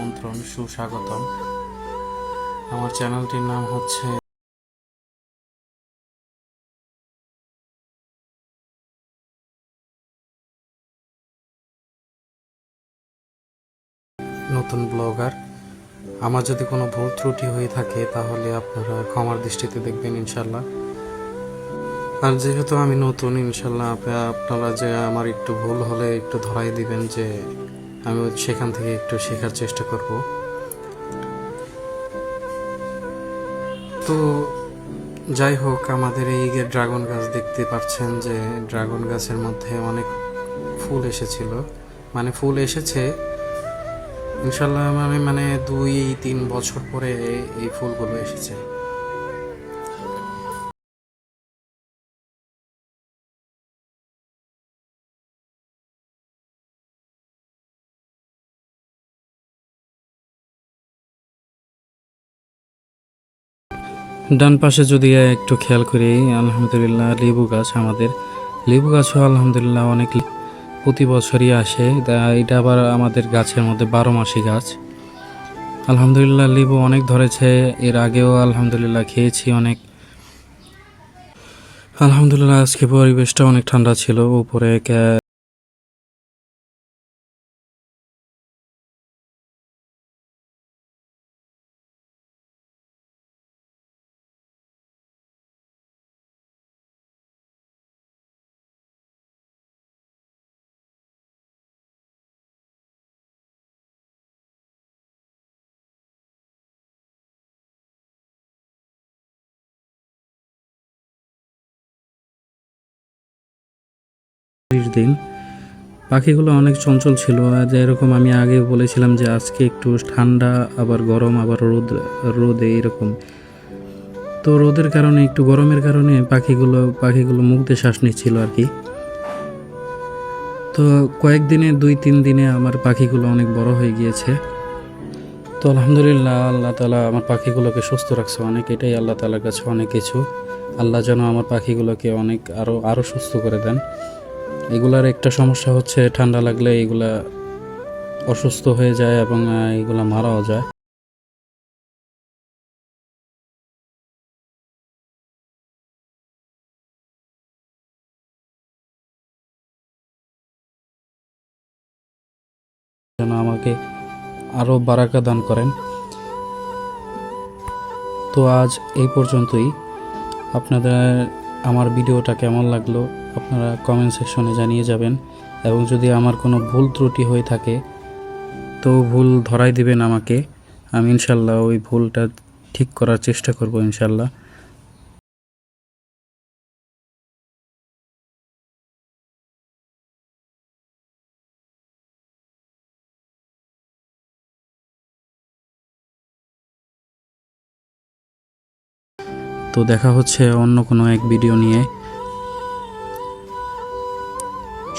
আমন্ত্রণ, সুস্বাগতম। আমার চ্যানেলটির নাম হচ্ছে নতুন ব্লগার। আমার যদি কোনো ভুল ত্রুটি হয়ে থাকে, তাহলে আপনারা ক্ষমার দৃষ্টিতে দেখবেন ইনশাল্লাহ আর যেহেতু আমি নতুন ইনশাল্লাহ আপনা- আপনারা যে আমার একটু ভুল হলে একটু ধরাই দিবেন যে আমি সেখান থেকে একটু শেখার চেষ্টা করব। তো যাই হোক, আমাদের এই যে ড্রাগন গাছ দেখতে পাচ্ছেন যে ড্রাগন গাছের মধ্যে অনেক ফুল এসেছিল। মানে ফুল এসেছে। ইনশাল্লাহ মানে মানে দুই, তিন বছর পরে এই ফুলগুলো এসেছে। ডান পাশে যদি একটু খেয়াল করি, আলহামদুলিল্লাহ লেবু গাছ আমাদের। লেবু গাছও আলহামদুলিল্লাহ অনেক প্রতি বছরই আসে। এটা আবার আমাদের গাছের মধ্যে বারো মাসি গাছ। আলহামদুলিল্লাহ লেবু অনেক ধরেছে। এর আগেও আলহামদুলিল্লাহ খেয়েছি অনেক। আলহামদুলিল্লাহ আজকে পরিবেশটা অনেক ঠান্ডা ছিল। উপরে দিন। পাখিগুলো অনেক চঞ্চল ছিল। যেরকম আমি আগে বলেছিলাম যে আজকে একটু ঠান্ডা, আবার গরম, আবার রোদ, রোদে এরকম। তো রোদের কারণে, একটু গরমের কারণে পাখিগুলো পাখিগুলো মুগ্ধে শ্বাস নিচ্ছিল আর কি। তো কয়েকদিনে, দুই, তিন দিনে আমার পাখিগুলো অনেক বড় হয়ে গিয়েছে। তো আলহামদুলিল্লাহ, আল্লাহ তালা আমার পাখিগুলোকে সুস্থ রাখছে অনেক। এটাই আল্লাহ তালার কাছে অনেক কিছু। আল্লাহ যেন আমার পাখিগুলোকে অনেক আরও আরও সুস্থ করে দেন। এগুলার একটা সমস্যা হচ্ছে, ঠান্ডা লাগলে এগুলা অসুস্থ হয়ে যায় এবং এগুলা মারাও যায়। যেন আমাকে আরও বারাকা দান করেন। তো আজ এই পর্যন্তই। আপনাদের, আমার ভিডিওটা কেমন লাগল? আপনারা কমেন্ট সেকশনে জানিয়ে যাবেন। এবং যদি আমার কোনো ভুল ত্রুটি হয়ে থাকে, তো ভুল ধরাই দিবেন আমাকে। আমি ইনশাল্লাহ ওই ভুলটা ঠিক করার চেষ্টা করব ইনশাল্লাহ। তো দেখা হচ্ছে অন্য কোনো এক ভিডিও নিয়ে।